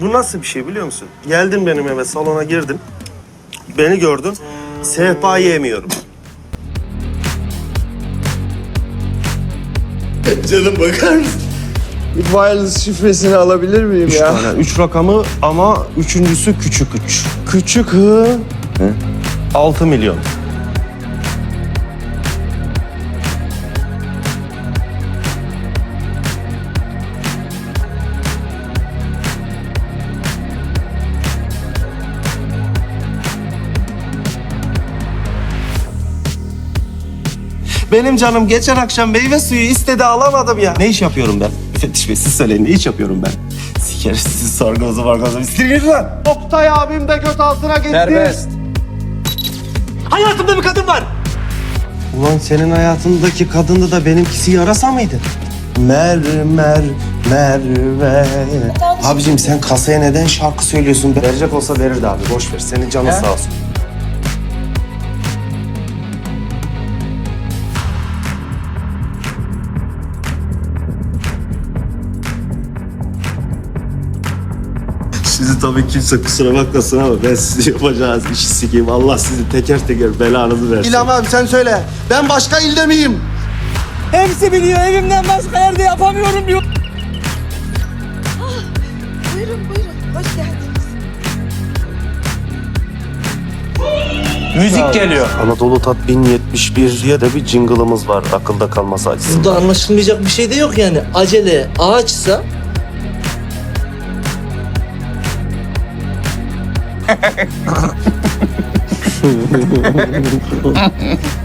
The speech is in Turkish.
Bu nasıl bir şey biliyor musun? Geldin benim eve, salona girdin. Beni gördün. Sehpa yemiyorum. Canım bakar mısın? Wireless şifresini alabilir miyim Üç ya? tane. Üç rakamı ama üçüncüsü küçük üç. Küçük hı. Altı milyon. Benim canım geçen akşam meyve suyu istedi alamadım ya. Ne iş yapıyorum ben? Müfettiş Bey siz söyleyin ne iş yapıyorum ben? Sikeriz sizi sorgunuzu vargunuzu. Sikeriz lan. Oktay abim de göt altına gitti. Serbest. Hayatımda bir kadın var. Ulan senin hayatındaki kadında da benimkisi yarasa mıydı? Mermer, merve. Abicim sen kasaya neden şarkı söylüyorsun? Verecek olsa verirdi abi. Boş ver. Senin canın sağ olsun. Sizi tabii kimse kusura bakmasın ama ben sizi yapacağınız işi sikeyim. Allah sizi teker teker belanızı versin. İlham abi sen söyle. Ben başka ilde miyim? Hepsi biliyor evimden başka yerde yapamıyorum diyor. Buyurun buyurun. Hoş geldiniz. Müzik geliyor. Anadolu Tat 1071 diye de bir jingle'ımız var akılda kalması açısından. Burada anlaşılmayacak bir şey de yok yani. Acele ağaçsa 哈哈哈哈哈哈哈哈